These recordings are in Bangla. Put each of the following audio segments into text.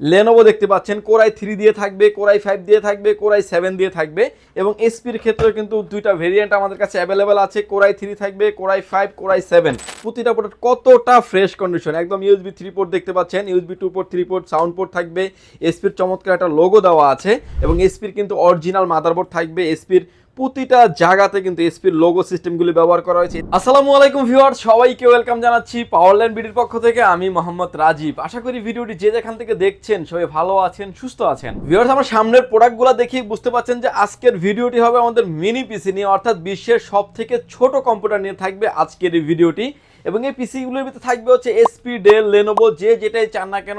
লেনোভো দেখতে পাচ্ছেন কোরাই থ্রি দিয়ে থাকবে কোরাই ফাইভ দিয়ে থাকবে কোরাই সেভেন দিয়ে থাকবে এবং এসপির ক্ষেত্রে কিন্তু দুইটা ভেরিয়েন্ট আমাদের কাছে অ্যাভেলেবেল আছে। কোরাই থ্রি থাকবে core i five core i seven প্রতিটা পোর্ট কতটা ফ্রেশ কন্ডিশন একদম ইউএসবি থ্রি পোর্ট দেখতে পাচ্ছেন USB two port three port sound port থাকবে। এসপির চমৎকার একটা লোগো দেওয়া আছে এবং এসপির কিন্তু অরিজিনাল মাদারবোর্ড থাকবে। এসপির প্রতিটা জায়গাতে কিন্তু এসপির লোগো সিস্টেমগুলি ব্যবহার করা হয়েছে। আসসালামু আলাইকুম ভিউয়ার সবাইকে ওয়েলকাম জানাচ্ছি পাওয়ারল্যান্ড বিডির পক্ষ থেকে। আমি মোহাম্মদ রাজীব। আশা করি ভিডিওটি যে যেখান থেকে দেখছেন, সবাই ভালো আছেন, সুস্থ আছেন। ভিউয়ার্স আমার সামনের প্রোডাক্টগুলো দেখি বুঝতে পারছেন যে আজকের ভিডিওটি হবে আমাদের মিনি পিসি নিয়ে, অর্থাৎ বিশ্বের সব থেকে ছোট কম্পিউটার নিয়ে থাকবে আজকের এই ভিডিওটি। এবং এই পিসিগুলোর ভিতরে থাকবে হচ্ছে এসপি ডেল লেনোভো যে যেটাই চান না কেন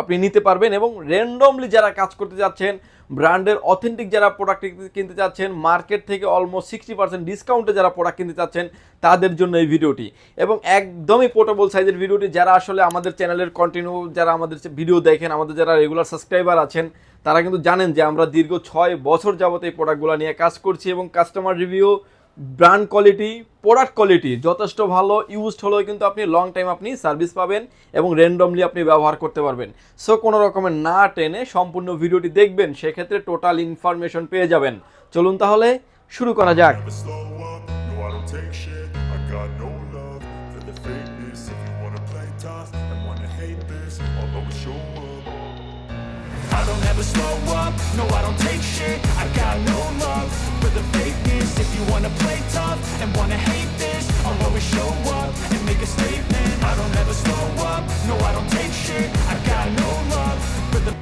আপনি নিতে পারবেন এবং র্যান্ডমলি যারা কাজ করতে যাচ্ছেন, ব্র্যান্ডের অথেন্টিক যারা প্রোডাক্ট কিনতে চাচ্ছেন মার্কেট থেকে অলমোস্ট সিক্সটি পার্সেন্ট ডিসকাউন্টে যারা প্রোডাক্ট কিনতে চাচ্ছেন তাদের জন্য এই ভিডিওটি। এবং একদমই পোর্টেবল সাইজের ভিডিওটি, যারা আসলে আমাদের চ্যানেলের কন্টিনিউ যারা আমাদের ভিডিও দেখেন, আমাদের যারা রেগুলার সাবস্ক্রাইবার আছেন, তারা কিন্তু জানেন যে আমরা দীর্ঘ ছয় বছর যাবত এই প্রোডাক্টগুলো নিয়ে কাজ করছি এবং customer review brand quality product quality যথেষ্ট ভালো ইউজড হলেও কিন্তু আপনি লং টাইম আপনি সার্ভিস পাবেন এবং র্যান্ডমলি আপনি ব্যবহার করতে পারবেন। সো কোনো রকমের না টেনে সম্পূর্ণ ভিডিওটি দেখবেন, সেক্ষেত্রে টোটাল ইনফরমেশন পেয়ে যাবেন। চলুন তাহলে শুরু করা যাক। I don't ever slow up, no I don't take shit I got no love for the fakeness If you wanna play tough and wanna hate this I'll always show up and make a statement I don't ever slow up, no I don't take shit I got no love for the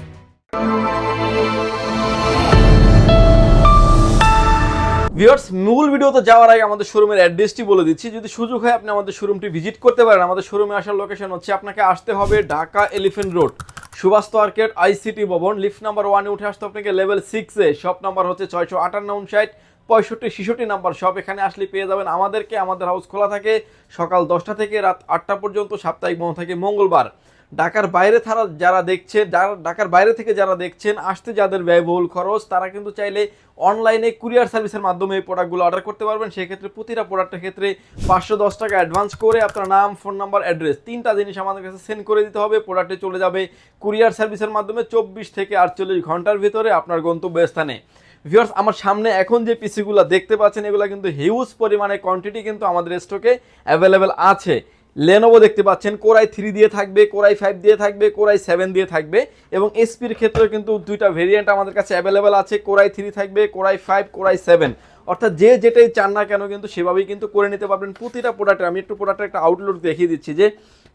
viewers মূল ভিডিওতে যাওয়ার আগে আমাদের শোরুমের অ্যাড্রেসটি বলে দিচ্ছি যদি সুযোগ হয় আপনি আমাদের শোরুমটি ভিজিট করতে পারেন আমাদের শোরুমে আসার লোকেশন হচ্ছে আপনাকে আসতে হবে Dhaka Elephant Road Subhash market ICT ভবন, লিফট নাম্বার ওয়ানে উঠে আসতে আপনাকে লেভেল সিক্সে শপ নাম্বার হচ্ছে ছয়শো আটান্ন উনষাট পঁয়ষট্টি, ছিষট্টি নাম্বার শপ এখানে আসলে পেয়ে যাবেন আমাদেরকে, আমাদের হাউস খোলা থাকে সকাল দশটা থেকে রাত আটটা পর্যন্ত, সাপ্তাহিক বন্ধ থাকে মঙ্গলবার। ঢাকার বাইরে তারা যারা দেখছেন, যারা ঢাকার বাইরে থেকে যারা দেখছেন, আসতে যাদের ব্যয়বহুল খরচ, তারা কিন্তু চাইলে অনলাইনে কুরিয়ার সার্ভিসের মাধ্যমে এই প্রোডাক্টগুলো অর্ডার করতে পারবেন। সেক্ষেত্রে প্রতিটা প্রোডাক্টের ক্ষেত্রে পাঁচশো দশ টাকা অ্যাডভান্স করে আপনার নাম ফোন নাম্বার অ্যাড্রেস তিনটা জিনিস আমাদের কাছে সেন্ড করে দিতে হবে। প্রোডাক্টে চলে যাবে কুরিয়ার সার্ভিসের মাধ্যমে চব্বিশ থেকে আটচল্লিশ ঘণ্টার ভিতরে আপনার গন্তব্যস্থানে। ভিউয়ার্স আমার সামনে এখন যে পিসিগুলো দেখতে পাচ্ছেন, এগুলো কিন্তু হিউজ পরিমাণে কোয়ান্টিটি কিন্তু আমাদের স্টকে অ্যাভেলেবেল আছে। লেনোভো দেখতে পাচ্ছেন কোরাই থ্রি দিয়ে থাকবে কোরাই ফাইভ দিয়ে থাকবে কোরাই সেভেন দিয়ে থাকবে এবং এসপির ক্ষেত্রে কিন্তু দুইটা ভেরিয়েন্ট আমাদের কাছে অ্যাভেলেবেল আছে কোরাই থ্রি থাকবে core i five core i seven অর্থাৎ যে যেটাই চান না কেন কিন্তু সেভাবেই কিন্তু করে নিতে পারবেন। প্রতিটা প্রোডাক্টের আমি একটু প্রোডাক্টের একটা আউটলুক দেখিয়ে দিচ্ছি যে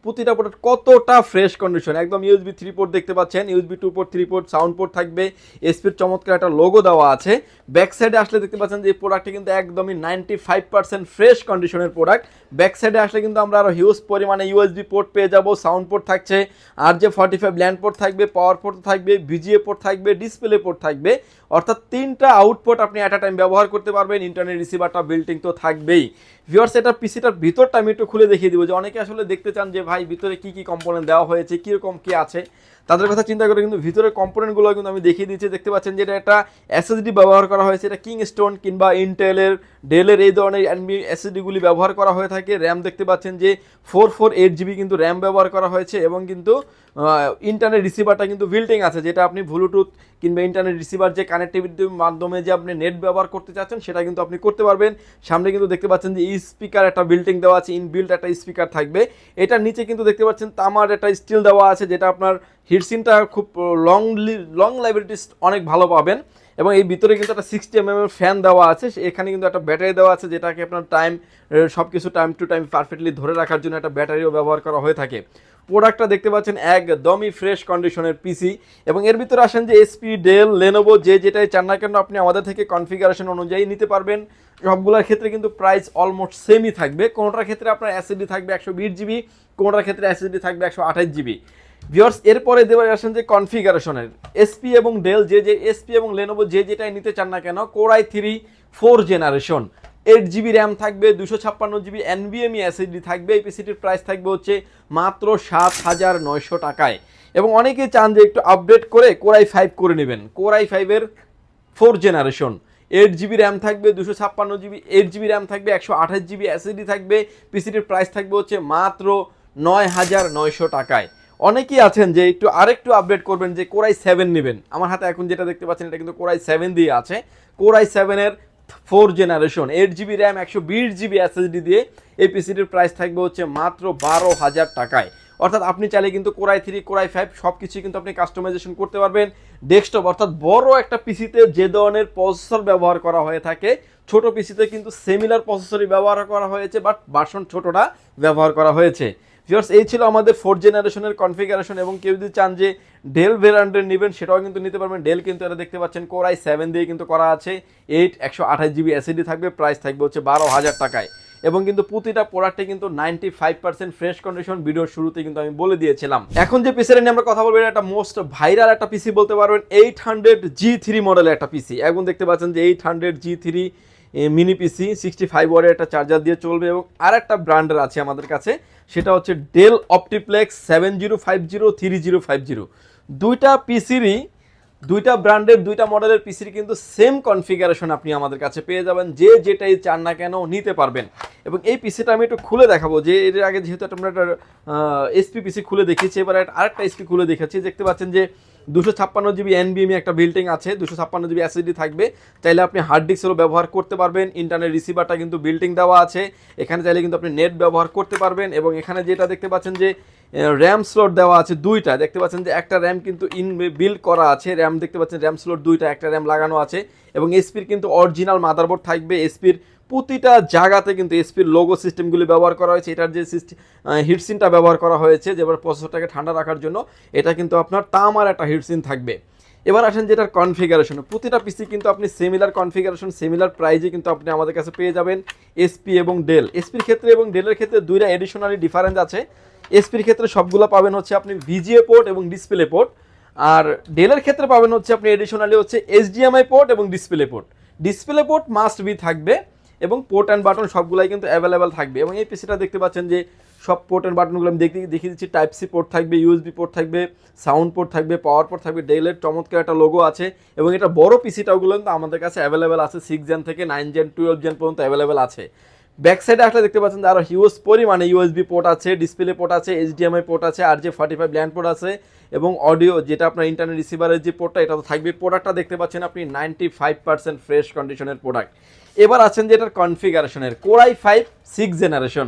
প্রতিটা প্রোডাক্ট কতটা ফ্রেশ কন্ডিশন একদম ইউএসবি থ্রি পোর্ট দেখতে পাচ্ছেন। USB two port three port sound port থাকবে। এসপির চমৎকার একটা লোগো দেওয়া আছে। ব্যাক সাইডে আসলে দেখতে পাচ্ছেন যে প্রোডাক্টটি কিন্তু একদমই নাইনটি ফাইভ পার্সেন্ট ফ্রেশ কন্ডিশনের প্রোডাক্ট ব্যাক সাইডে আসলে কিন্তু আমরা আরও হিউজ পরিমাণে ইউএসবি পোর্ট পেয়ে যাব। সাউন্ড পোর্ট থাকছে। আর যে ফর্টি ফাইভ ল্যান্ড পোর্ট থাকবে পাওয়ার পোর্ট থাকবে ভিজিএ পোর্ট থাকবে ডিসপ্লে পোর্ট থাকবে। অর্থাৎ তিনটা আউটপুট আপনি অ্যাট আ টাইম ব্যবহার করতে পারবেন ইন্টারনেট রিসিভারটা বিল্টিং তো থাকবেই। ভিওর্স এটা পিসিটার ভিতরটা আমি একটু খুলে দেখিয়ে দিব যে অনেকে আসলে দেখতে চান যে, ভাই, ভিতরে কি কি কম্পোনেন্ট দেওয়া হয়েছে কীরকম কী আছে? তাদের কথা চিন্তা করে কিন্তু ভিতরের কম্পোনেন্টগুলো কিন্তু আমি দেখিয়ে দিচ্ছি। দেখতে পাচ্ছেন যে এটা একটা এসএসডি ব্যবহার করা হয়েছে। এটা কিং স্টোন কিংবা ইন্টেলের ডেলের এই ধরনের এনবি এসএসডিগুলি ব্যবহার করা হয়ে থাকে। র্যাম দেখতে পাচ্ছেন যে ফোর ফোর এইট জিবি কিন্তু র্যাম ব্যবহার করা হয়েছে এবং কিন্তু ইন্টারনেট রিসিভারটা কিন্তু বিল্টিং আছে, যেটা আপনি ব্লুটুথ কিংবা ইন্টারনেট রিসিভার যে কানেক্টিভিটির মাধ্যমে যে আপনি নেট ব্যবহার করতে চাচ্ছেন, সেটা কিন্তু আপনি করতে পারবেন। সামনে কিন্তু দেখতে পাচ্ছেন যে স্পিকার একটা বিল্টিং দেওয়া আছে ইনবিল্ট একটা স্পিকার থাকবে। এটার নিচে কিন্তু দেখতে পাচ্ছেন তামার একটা স্টিল দেওয়া আছে, যেটা আপনার হিটসিনটা খুব লং লং লাইবিলিটি অনেক ভালো পাবেন। এবং এই ভিতরে কিন্তু একটা সিক্সটি এম ফ্যান দেওয়া আছে। এখানে কিন্তু একটা ব্যাটারি দেওয়া আছে, যেটাকে আপনার টাইম সব কিছু টাইম টু টাইম পারফেক্টলি ধরে রাখার জন্য একটা ব্যাটারিও ব্যবহার করা হয়ে থাকে। প্রোডাক্টটা দেখতে পাচ্ছেন একদমই ফ্রেশ কন্ডিশনের পিসি এবং এর ভিতরে আসেন যে এসপি ডেল লেনোভো যে যেটাই চান না কেন, আপনি আমাদের থেকে কনফিগারেশন অনুযায়ী নিতে পারবেন। সবগুলোর ক্ষেত্রে কিন্তু প্রাইস অলমোস্ট সেমই থাকবে। কোনোটার ক্ষেত্রে আপনার এসএসডি থাকবে একশো বিশ জিবি কোনোটার ক্ষেত্রে এসএসডি থাকবে একশো আঠাশ জিবি ভিওর্স এরপরে দেবার আসেন যে কনফিগারেশনের এসপি এবং ডেল যে যে এসপি এবং লেনোভো যে যেটাই নিতে চান না কেন core i three four generation eight GB RAM থাকবে, দুশো ছাপ্পান্ন জিবি এনবিএমই এসএসডি থাকবে, এই পিসিটির প্রাইস থাকবে হচ্ছে মাত্র সাত হাজার নয়শো টাকায়। এবং অনেকে চান যে একটু আপডেট করে কোরাই ফাইভ করে নেবেন। কোরাই ফাইভের four generation eight GB RAM থাকবে, দুশো ছাপ্পান্ন জিবি এইট জিবি র্যাম থাকবে, একশো আঠাশ জিবি এসএসডি থাকবে পিসিটির প্রাইস থাকবে হচ্ছে মাত্র নয় হাজার নয়শো টাকায়। অনেকেই আছেন যে একটু আরেকটু আপডেট করবেন যে কোরাই সেভেন নেবেন। আমার হাতে এখন যেটা দেখতে পাচ্ছেন, এটা কিন্তু কোরাই সেভেন দিয়ে আছে। কোরাই সেভেনের four generation eight GB RAM একশো বিশ জিবি এসএসডি দিয়ে এই পিসিটির প্রাইস থাকবে হচ্ছে মাত্র বারো হাজার টাকায়। অর্থাৎ আপনি চাইলে কিন্তু কোরাই থ্রি কোরাই ফাইভ সব কিছুই কিন্তু আপনি কাস্টমাইজেশন করতে পারবেন। ডেস্কটপ অর্থাৎ বড় একটা পিসিতে যে ধরনের প্রসেসর ব্যবহার করা হয়ে থাকে, ছোট পিসিতে কিন্তু সেমিলার প্রসেসরই ব্যবহার করা হয়েছে বাট বাসন ছোটটা ব্যবহার করা হয়েছে। ভিউয়ার্স এই ছিল আমাদের ফোর্থ জেনারেশনের কনফিগারেশন এবং কেউ যদি চান যে ডেল ভেরিয়েন্টের নেবেন, সেটাও কিন্তু নিতে পারবেন। ডেল কিন্তু এটা দেখতে পাচ্ছেন কোরাই সেভেন দিয়ে কিন্তু করা আছে। এইট একশো আঠাশ জিবি এসিডি থাকবে প্রাইস থাকবে হচ্ছে বারো হাজার টাকায়। এবং কিন্তু প্রতিটা প্রোডাক্টে কিন্তু ninety five percent fresh condition ভিডিওর শুরুতে কিন্তু আমি বলে দিয়েছিলাম। এখন যে পিসির নিয়ে আমরা কথা বলব, এটা একটা মোস্ট ভাইরাল একটা পিসি বলতে পারবেন। এইট হান্ড্রেড জি থ্রি মডেলের একটা পিসি এখন দেখতে পাচ্ছেন যে eight hundred G three mini PC sixty five ওয়ার্ডের একটা চার্জার দিয়ে চলবে এবং আর একটা ব্র্যান্ডের আছে আমাদের কাছে। সেটা হচ্ছে Dell OptiPlex seven zero five zero three zero five zero. দুইটা পিসিরই দুইটা ব্র্যান্ডের, দুইটা মডেলের পিসির কিন্তু সেম কনফিগারেশন আপনি আমাদের কাছে পেয়ে যাবেন। যে যেটাই চান না কেন নিতে পারবেন। এবং এই পিসিটা আমি একটু খুলে দেখাবো। যে এর আগে যেহেতু আমরা একটা এসপি পিসি খুলে দেখিয়েছি, এবার আরেকটা এসপি খুলে দেখেছি দেখতে পাচ্ছেন যে দুশো ছাপ্পান্ন জিবি এনবিএমই একটা বিল্ডিং আছে, দুশো ছাপ্পান্ন জিবি এসএসডি থাকবে। চাইলে আপনি হার্ড ডিস্কেরও ব্যবহার করতে পারবেন। ইন্টারনেট রিসিভারটা কিন্তু বিল্ডিং দেওয়া আছে। এখানে চাইলে কিন্তু আপনি নেট ব্যবহার করতে পারবেন। এবং এখানে যেটা দেখতে পাচ্ছেন যে র্যাম স্লট দেওয়া আছে দুইটা। দেখতে পাচ্ছেন যে একটা র্যাম কিন্তু ইন বিল্ড করা আছে। র্যাম দেখতে পাচ্ছেন র্যাম স্লট দুইটা, একটা র্যাম লাগানো আছে এবং এসপির কিন্তু অরিজিনাল মাদারবোর্ড থাকবে। এসপির প্রতিটা জায়গাতে কিন্তু এসপির লোগো সিস্টেমগুলি ব্যবহার করা হয়েছে। এটার যে সিস্টেম হিটসিনটা ব্যবহার করা হয়েছে যেবার প্রসেসরটাকে ঠান্ডা রাখার জন্য, এটা কিন্তু আপনার তামার একটা হিটসিন থাকবে। এবার আসেন যেটার কনফিগারেশন প্রতিটা পিসি কিন্তু আপনি সিমিলার কনফিগারেশন সিমিলার প্রাইজে কিন্তু আপনি আমাদের কাছে পেয়ে যাবেন এসপি এবং ডেল এসপির ক্ষেত্রে এবং ডেলের ক্ষেত্রে দুইটা এডিশনালি ডিফারেন্স আছে। এসপির ক্ষেত্রে সবগুলো পাবেন হচ্ছে আপনি ভিজিএ পোর্ট এবং ডিসপ্লে পোর্ট আর ডেলের ক্ষেত্রে পাবেন হচ্ছে আপনি এডিশনালি হচ্ছে এইচডিএমআই পোর্ট এবং display port display port must be থাকবে এবং পোর্ট অ্যান্ড বাটন সবগুলাই কিন্তু অ্যাভেলেবেল থাকবে। এবং এই পিসিটা দেখতে পাচ্ছেন যে সব পোর্ট অ্যান্ড বাটনগুলো আমি দেখতে দেখিয়ে দিচ্ছি। টাইপ সি পোর্ট থাকবে ইউএসবি পোর্ট থাকবে সাউন্ড পোর্ট থাকবে পাওয়ার পোর্ট থাকবে ডেলের চমৎকার একটা লোগো আছে। এবং এটা বড় পিসিটাগুলো কিন্তু আমাদের কাছে অ্যাভেলেবেল আছে। সিক্স জেন থেকে নাইন জেন টুয়েলভ জেন পর্যন্ত অ্যাভেলেবেল আছে। ব্যাক সাইডে আসলে দেখতে পাচ্ছেন আরও হিউজ পরিমাণে ইউএসবি পোর্ট আছে ডিসপ্লে পোর্ট আছে এইচডিএমআই পোর্ট আছে, আর যে ফর্টি ফাইভ ল্যান্ড পোর্ট আছে এবং অডিও যেটা আপনার ইন্টারনেট রিসিভারের যে পোর্টটা এটা তো থাকবে। প্রোডাক্টটা দেখতে পাচ্ছেন আপনি নাইনটি ফাইভ পার্সেন্ট ফ্রেশ কন্ডিশনের প্রোডাক্ট এবার আছেন যে এটার কনফিগারেশনের core i five six generation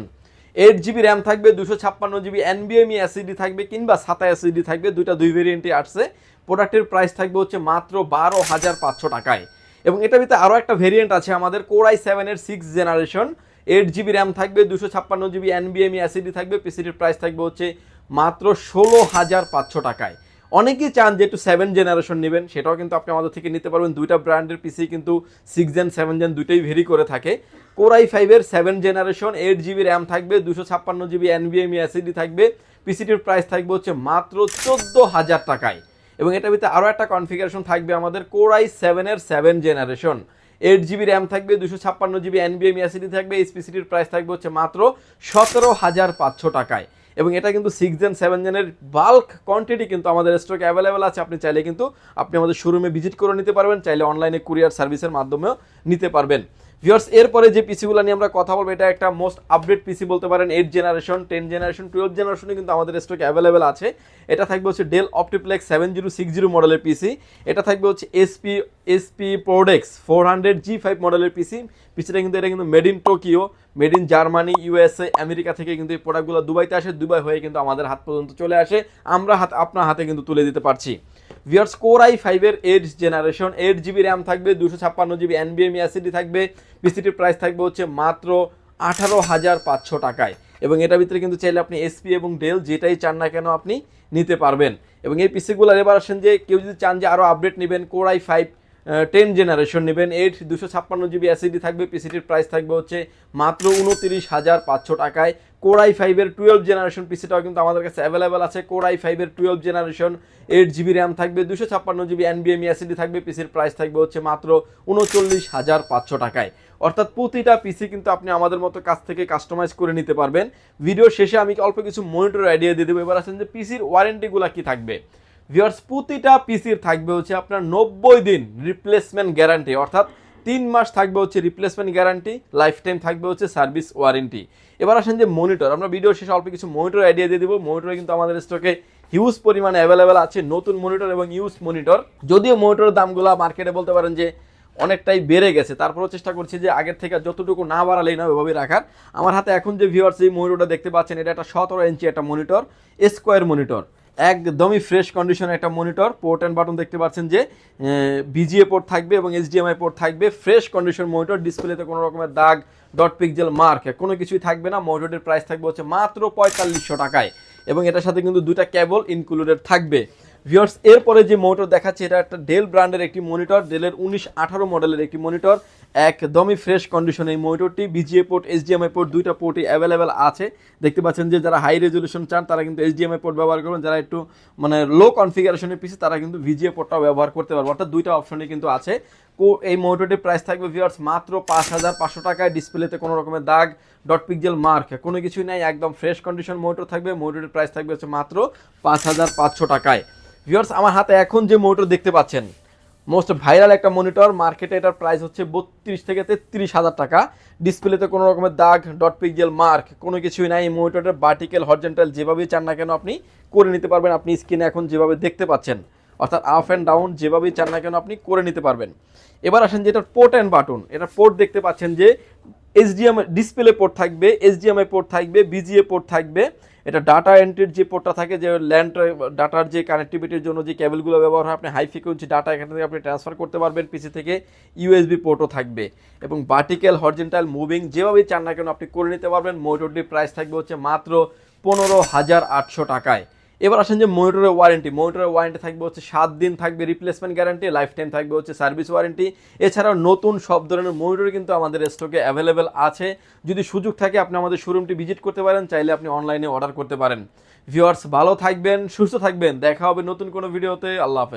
eight GB RAM থাকবে দুশো ছাপ্পান্ন জিবি এনবিএমই এসিডি থাকবে কিংবা সাতা এসিডি থাকবে, দুইটা দুই ভেরিয়েন্টই আসছে। প্রোডাক্টের প্রাইস থাকবে হচ্ছে মাত্র বারো হাজার পাঁচশো টাকায়। এবং এটার ভিতরে আরও একটা ভেরিয়েন্ট আছে আমাদের কোরাই সেভেনের six generation eight GB RAM থাকবে দুশো ছাপ্পান্ন জিবি এনবিএমই এসিডি থাকবে পিসিটির প্রাইস থাকবে হচ্ছে মাত্র ষোলো হাজার পাঁচশো টাকায়। অনেকেই চান যে একটু সেভেন জেনারেশন নেবেন, সেটাও কিন্তু আপনি আমাদের থেকে নিতে পারবেন। দুইটা ব্র্যান্ডের পিসি কিন্তু সিক্স জেন সেভেন জেন দুইটাই ভেরি করে থাকে। কোরাই ফাইভের seven generation eight GB RAM থাকবে দুশো ছাপ্পান্ন জিবি এনবিএমই এসিডি থাকবে পিসিটির প্রাইস থাকবে হচ্ছে মাত্র চোদ্দ হাজার টাকায়। এবং এটার ভিতরে আরও একটা কনফিগারেশন থাকবে আমাদের কোরাই সেভেনের seven generation eight GB RAM থাকবে দুশো ছাপ্পান্ন জিবি এনবিএম এসিডি থাকবে এসপিসিটির প্রাইস থাকবে হচ্ছে মাত্র সতেরো হাজার পাঁচশো টাকায়। এবং এটা কিন্তু সিক্স জেন সেভেন জেনের বাল্ক কোয়ান্টিটি কিন্তু আমাদের স্টকে অ্যাভেলেবেল আছে। আপনি চাইলে কিন্তু আপনি আমাদের শোরুমে ভিজিট করে নিতে পারবেন, চাইলে অনলাইনে কুরিয়ার সার্ভিসের মাধ্যমেও নিতে পারবেন। ভিউয়ার্স এরপরে যে পিসিগুলো নিয়ে আমরা কথা বলব, এটা একটা মোস্ট আপডেট পিসি বলতে পারেন eight generation ten generation twelve জেনারেশনে কিন্তু আমাদের স্টকে অ্যাভেলেবেল আছে। এটা থাকবে হচ্ছে Dell OptiPlex seven zero six zero মডেলের পিসি এটা থাকবে হচ্ছে HP HP ProDesk four hundred G five মডেলের পিসি পিসিটা কিন্তু, এটা কিন্তু made in Tokyo made in Germany USA America থেকে কিন্তু এই প্রোডাক্টগুলো দুবাইতে আসে, দুবাই হয়ে কিন্তু আমাদের হাত পর্যন্ত চলে আসে, আমরা হাত, আপনার হাতে কিন্তু তুলে দিতে পারছি। ভিয়ার্স কোর আই ফাইভের eight generation eight GB RAM থাকবে, দুশো ছাপ্পান্ন জিবি এনবিএমই অ্যাসিডি থাকবে পিসিটির প্রাইস থাকবে হচ্ছে মাত্র আঠারো হাজার পাঁচশো টাকায়। এবং এটার ভিতরে কিন্তু চাইলে আপনি এসপি এবং ডেল যেটাই চান না কেন আপনি নিতে পারবেন। এবং এই পিসিগুলোর এবার আসেন যে, কেউ যদি চান যে আরও আপডেট নেবেন core i five ten generation নেবেন। এইট দুশো ছাপ্পান্ন জিবি অ্যাসিডি থাকবে পিসিটির প্রাইস থাকবে হচ্ছে মাত্র উনতিরিশ হাজার পাঁচশো টাকায়। কোরাই ফাইভের টুয়েলভ জেনারেশন পিসিটাও কিন্তু আমাদের কাছে অ্যাভেলেবেল আছে। কোরাই ফাইভের twelve generation eight GB RAM থাকবে, দুশো ছাপ্পান্ন জিবি এনবিএম অ্যাসিডি থাকবে পিসির প্রাইস থাকবে হচ্ছে মাত্র উনচল্লিশ হাজার পাঁচশো টাকায়। অর্থাৎ প্রতিটা পিসি কিন্তু আপনি আমাদের মতো কাছ থেকে কাস্টমাইজ করে নিতে পারবেন। ভিডিও শেষে আমি অল্প কিছু মনিটর আইডিয়া দিয়ে দেবো। এবার আছেন যে পিসির ওয়ারেন্টিগুলো কি থাকবে? ভিউয়ার্স প্রতিটা পিসির থাকবে হচ্ছে আপনার নব্বই দিন রিপ্লেসমেন্ট গ্যারান্টি অর্থাৎ তিন মাস থাকবে হচ্ছে রিপ্লেসমেন্ট গ্যারান্টি লাইফ টাইম থাকবে হচ্ছে সার্ভিস ওয়ারেন্টি এবার আসেন যে মনিটর আমরা ভিডিও শেষে অল্প কিছু মনিটর আইডিয়া দিয়ে দেবো। মনিটরে কিন্তু আমাদের স্টকে হিউজ পরিমাণে অ্যাভেলেবেল আছে, নতুন মনিটর এবং ইউজ মনিটর যদিও মনিটরের দামগুলো মার্কেটে বলতে পারেন যে অনেকটাই বেড়ে গেছে, তারপরেও চেষ্টা করছি যে আগের থেকে যতটুকু না বাড়ালেই না ওইভাবে রাখার। আমার হাতে এখন যে ভিউয়ার্স এই মনিটরটা দেখতে পাচ্ছেন, এটা একটা সতেরো ইঞ্চি একটা মনিটর স্কোয়ার মনিটর একদমই ফ্রেশ কন্ডিশনে একটা মনিটর পোর্ট অ্যান্ড বাটন দেখতে পাচ্ছেন যে বিজিএ পোর্ট থাকবে এবং এইচডিএমআই পোর্ট থাকবে। ফ্রেশ কন্ডিশন মনিটর ডিসপ্লেতে কোনো রকমের দাগ ডট পিক্সেল মার্ক কোনো কিছুই থাকবে না। মনিটরের প্রাইস থাকবে হচ্ছে মাত্র পঁয়তাল্লিশশো টাকায়। এবং এটার সাথে কিন্তু দুটা কেবল ইনক্লুডেড থাকবে। ভিউয়ার্স এরপরে যে মনিটর দেখাচ্ছে, এটা একটা ডেল ব্র্যান্ডের একটি মনিটর ডেলের উনিশ আঠারো মডেলের একটি মনিটর একদমই ফ্রেশ কন্ডিশন এই মনিটরটি বিজিএ পোর্ট এইচডিএমআই পোর্ট দুইটা পোর্টই অ্যাভেলেবেল আছে। দেখতে পাচ্ছেন যে যারা হাই রেজলিউশন চান, তারা কিন্তু এইচডিএমআই পোর্ট ব্যবহার করবেন। যারা একটু মানে লো কনফিগারেশনের পিছিয়ে তারা কিন্তু ভিজিএ পোর্টটাও ব্যবহার করতে পারবে। অর্থাৎ দুইটা অপশনই কিন্তু আছে। এই মনিটরটির প্রাইস থাকবে ভিউয়ার্স মাত্র পাঁচ হাজার পাঁচশো টাকায়। ডিসপ্লেতে কোনো রকমের দাগ ডট পিকজেল মার্ক কোনো কিছুই নাই। একদম ফ্রেশ কন্ডিশন মনিটর থাকবে। মনিটরের প্রাইস থাকবে হচ্ছে মাত্র পাঁচ হাজার পাঁচশো টাকায়। ভিউয়ার্স আমার হাতে এখন যে মনিটর দেখতে পাচ্ছেন মোস্ট ভাইরাল একটা মনিটর মার্কেটে এটার প্রাইস হচ্ছে বত্রিশ থেকে তেত্রিশ হাজার টাকা। ডিসপ্লেতে কোনো রকমের দাগ ডট পিক্সেল মার্ক কোনো কিছুই নাই। এই মনিটরের ভার্টিক্যাল হরজেন্টাল যেভাবেই চান না কেন আপনি করে নিতে পারবেন। আপনি স্ক্রিনে এখন যেভাবে দেখতে পাচ্ছেন, অর্থাৎ আপ অ্যান্ড ডাউন যেভাবেই চান না কেন আপনি করে নিতে পারবেন। এবার আসেন যেটার পোর্ট অ্যান্ড বাটন এটা পোর্ট দেখতে পাচ্ছেন যে এইচডিএম ডিসপ্লে পোর্ট থাকবে এইচডিএমআই পোর্ট থাকবে বিজিএ পোর্ট থাকবে। এটা ডাটা এন্ট্রির যে পোর্টটা থাকে, যে ল্যান্ড ডাটার যে কানেক্টিভিটির জন্য যে কেবলগুলো ব্যবহার হয়, আপনি হাই ফ্রিকোয়েন্সি ডাটা এখান থেকে আপনি ট্রান্সফার করতে পারবেন পিসি থেকে ইউএসবি পোর্টও থাকবে। এবং ভার্টিক্যাল হরজেন্টাল মুভিং যেভাবেই চান না কেন, আপনি করে নিতে পারবেন। মোটরটির প্রাইস থাকবে হচ্ছে মাত্র পনেরো হাজার আটশো টাকায়। এবার আসেন যে মনিটরের ওয়ারেন্টি মনিটরের ওয়ারেন্টি থাকবে হচ্ছে সাত দিন থাকবে রিপ্লেসমেন্ট গ্যারান্টি লাইফ টাইম থাকবে হচ্ছে সার্ভিস ওয়ারেন্টি এছাড়াও নতুন সব ধরনের মনিটর কিন্তু আমাদের স্টকে অ্যাভেলেবেল আছে। যদি সুযোগ থাকে আপনি আমাদের শোরুমটি ভিজিট করতে পারেন, চাইলে আপনি অনলাইনে অর্ডার করতে পারেন। ভিউয়ার্স ভালো থাকবেন, সুস্থ থাকবেন। দেখা হবে নতুন কোনো ভিডিওতে আল্লাহ হাফেজ।